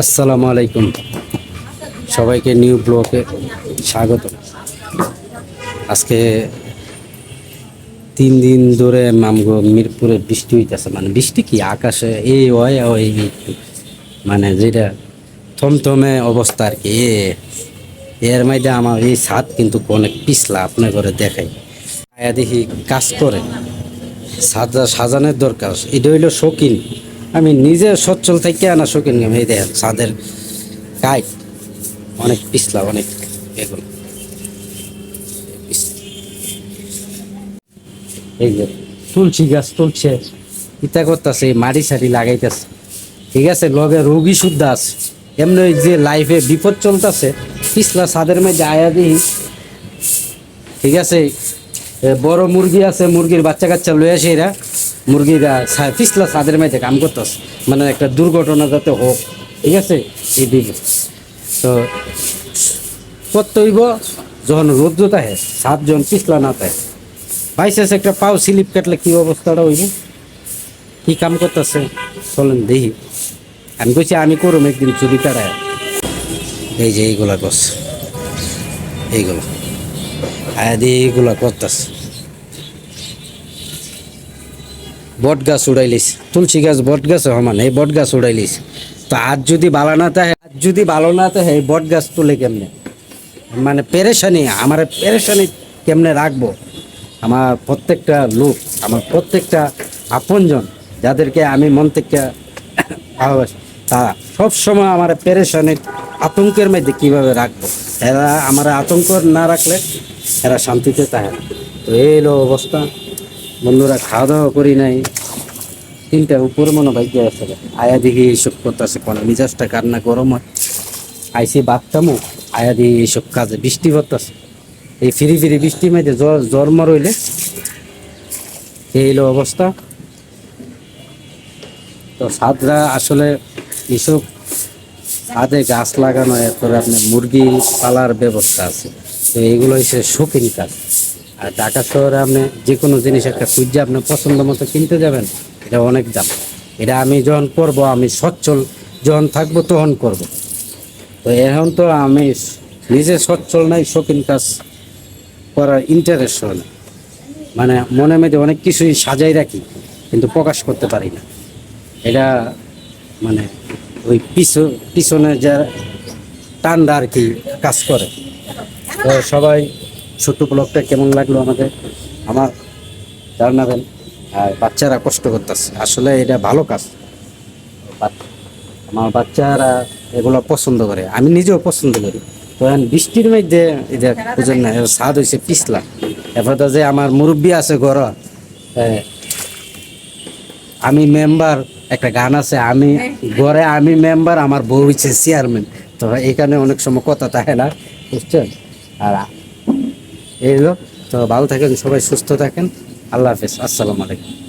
আসসালামু আলাইকুম। সবাইকে নিউ ব্লকে স্বাগত। আজকে তিন দিন ধরে মামগো মিরপুরে বৃষ্টি হইতেছে। মানে বৃষ্টি কি? আকাশে এই হয় ওই মানে যেটা থমথমে অবস্থা আর কি। এর মধ্যে আমার এই ছাদ কিন্তু অনেক পিছলা, আপনার ঘরে দেখাই। দেখি কাজ করে। সাজা সাজানোর দরকার। এটা হইল শৌখিন। আমি নিজে সচ্ছল থেকে আনা শৌখিন আমি এই দেখেন ছাদের কাইট অনেক পিছলা, অনেক এগুলো এই যে, তুলসী গাছ তুলছে, ইতা করতেছে মাটি সাটি লাগাইতেছে। ঠিক আছে, লগে রোগী শুদ্ধ আছে। এমনি যে লাইফে বিপদ চলতেছে, পিছলা ছাদের মধ্যে আয়া দিই। ঠিক আছে বড় মুরগি আছে, মুরগির বাচ্চা কাচ্চা লয়ে আসে এরা। মুরগিরা পিছলা ছাদের মধ্যে কাম করতেছে মানে একটা দুর্ঘটনা যাতে হোক, ঠিক আছে? এই দিকে তো করতে হইব? যখন রোদ্র থাকে সাতজন পিছলা না থাকে বাইশেষ একটা পাও স্লিপ কাটলে কি অবস্থাটা হইব? কি কাম করতেছে? চলেন দেখি। আমি কইছি, আমি করুম একদিন চুরি কাটায়। এই যে এইগুলা গছ এইগুলো। আয়াদি এইগুলা করতেছে। বট গাছ উড়াইলিস তুলসী গাছ, বট গাছ সমান এই বট গাছ উড়াইলিস তো আজ যদি ভালো না থাকে, আজ যদি ভালো না থাকে, এই বট গাছ তুলে কেমনে? মানে পেরেশানি, আমার পেরেশানি কেমনে রাখব? আমার প্রত্যেকটা লোক, আমার প্রত্যেকটা আপনজন, যাদেরকে আমি মন থেকে ভালোবাসি তারা সবসময় আমার পেরেশানির আতঙ্কের মধ্যে কীভাবে রাখব? এরা আমার আতঙ্ক না রাখলে এরা শান্তিতে থাকে তো এই অবস্থা। বন্ধুরা খাওয়া দাওয়া করি নাই। তিনটার উপরে মনে ভাগ্য আছে। আয়া দিকে এইসব করতেছে কোনো। মিজাজটা কান্না গরম হয়। আইসি বাথটামো আয়া দিয়ে এইসব কাজে বৃষ্টি পড়তেছে। এই ফিরি ফিরি বৃষ্টির মধ্যে জ্বর জ্বর মরইলে এই হলো অবস্থা। তো সাদরা আসলে এসব ছাদে গাছ লাগানো, এরপরে আপনার মুরগি পালার ব্যবস্থা আছে। তো এইগুলো হচ্ছে শৌখিন কাজ। আর ঢাকা শহরে আপনি যে কোনো জিনিস একটা খুঁজে আপনি পছন্দ মতো কিনতে যাবেন, এটা অনেক দাম। এটা আমি যখন করব, আমি সচ্ছল, যখন থাকব তখন করব। তো এখন তো আমি নিজে সচ্ছল নাই, শৌখিন কাজ করার ইন্টারেস্ট হয় না। মানে মনের মধ্যে অনেক কিছুই সাজাই রাখি, কিন্তু প্রকাশ করতে পারি না। এটা মানে ওই পিছু, পিছনে যা টান্ডা আর কি কাজ করে। তো সবাই ছোট্ট ব্লগটা কেমন লাগল আমাদের? আমার জানাবেন। আর বাচ্চারা কষ্ট করতেছে। আসলে এটা ভালো কাজ। আমার বাচ্চারা এগুলো পছন্দ করে। আমি নিজেও পছন্দ করি। তো বৃষ্টির মধ্যে বুঝেন না স্বাদ হয়েছে পিছলা। এরপর যে আমার মুরব্বী আছে ঘর আমি মেম্বার একটা গান আছে, আমি ঘরে আমি মেম্বার আমার বউ হচ্ছে চেয়ারম্যান তো এখানে অনেক সময় কথা থাকে না, বুঝছেন? আর এই হলো। তো ভালো থাকেন সবাই সুস্থ থাকেন। আল্লাহ হাফেজ। আসসালামু আলাইকুম।